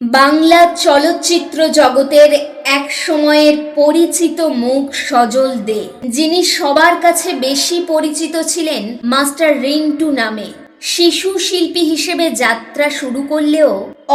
বাংলা চলচ্চিত্র জগতের এক সময়ের পরিচিত মুখ সজল দে, যিনি সবার কাছে বেশি পরিচিত ছিলেন মাস্টার রিন্টু নামে। শিশু শিল্পী হিসেবে যাত্রা শুরু করলেও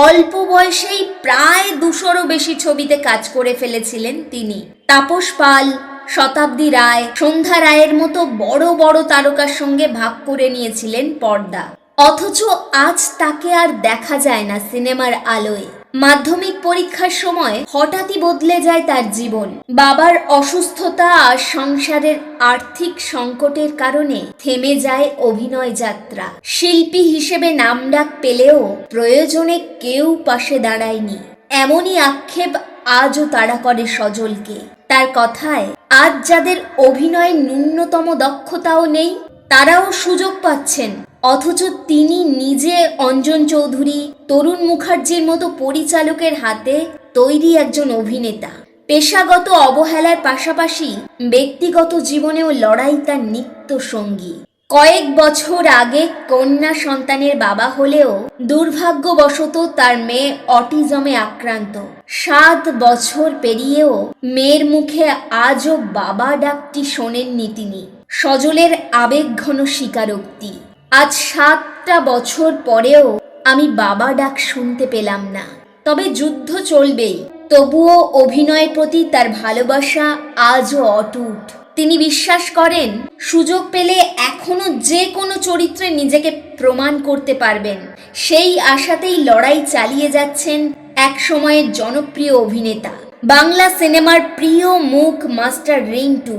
অল্প বয়সেই প্রায় দুশোরও বেশি ছবিতে কাজ করে ফেলেছিলেন তিনি। তাপস পাল, শতাব্দী রায়, সন্ধ্যা রায়ের মতো বড় বড় তারকার সঙ্গে ভাগ করে নিয়েছিলেন পর্দা। অথচ আজ তাকে আর দেখা যায় না সিনেমার আলোয়। মাধ্যমিক পরীক্ষার সময় হঠাৎই বদলে যায় তার জীবন। বাবার অসুস্থতা আর সংসারের আর্থিক সংকটের কারণে থেমে যায় অভিনয় যাত্রা। শিল্পী হিসেবে নামডাক পেলেও প্রয়োজনে কেউ পাশে দাঁড়ায়নি। এমনই আক্ষেপ আজও তাড়া করে সজলকে। তার কথায়, আজ যাদের অভিনয়ের ন্যূনতম দক্ষতাও নেই, তারাও সুযোগ পাচ্ছেন। অথচ তিনি নিজে অঞ্জন চৌধুরী, তরুণ মুখার্জির মতো পরিচালকের হাতে তৈরি একজন অভিনেতা। পেশাগত অবহেলার পাশাপাশি ব্যক্তিগত জীবনেও লড়াই তার নিত্য সঙ্গী। কয়েক বছর আগে কন্যা সন্তানের বাবা হলেও দুর্ভাগ্যবশত তার মেয়ে অটিজমে আক্রান্ত। সাত বছর পেরিয়েও মেয়ের মুখে আজও বাবা ডাকটি শোনেননি তিনি। সজলের আবেগঘন স্বীকারোক্তি। আজ সাতটা বছর পরেও আমি বাবা ডাক শুনতে পেলাম না। তবে যুদ্ধ চলবেই, তবুও অভিনয়ের প্রতি তার ভালোবাসা আজও অটুট। তিনি বিশ্বাস করেন, সুযোগ পেলে এখনও যে কোনো চরিত্রে নিজেকে প্রমাণ করতে পারবেন। সেই আশাতেই লড়াই চালিয়ে যাচ্ছেন এক সময়ের জনপ্রিয় অভিনেতা। বাংলা সিনেমার প্রিয় মুখ মাস্টার রিন্টু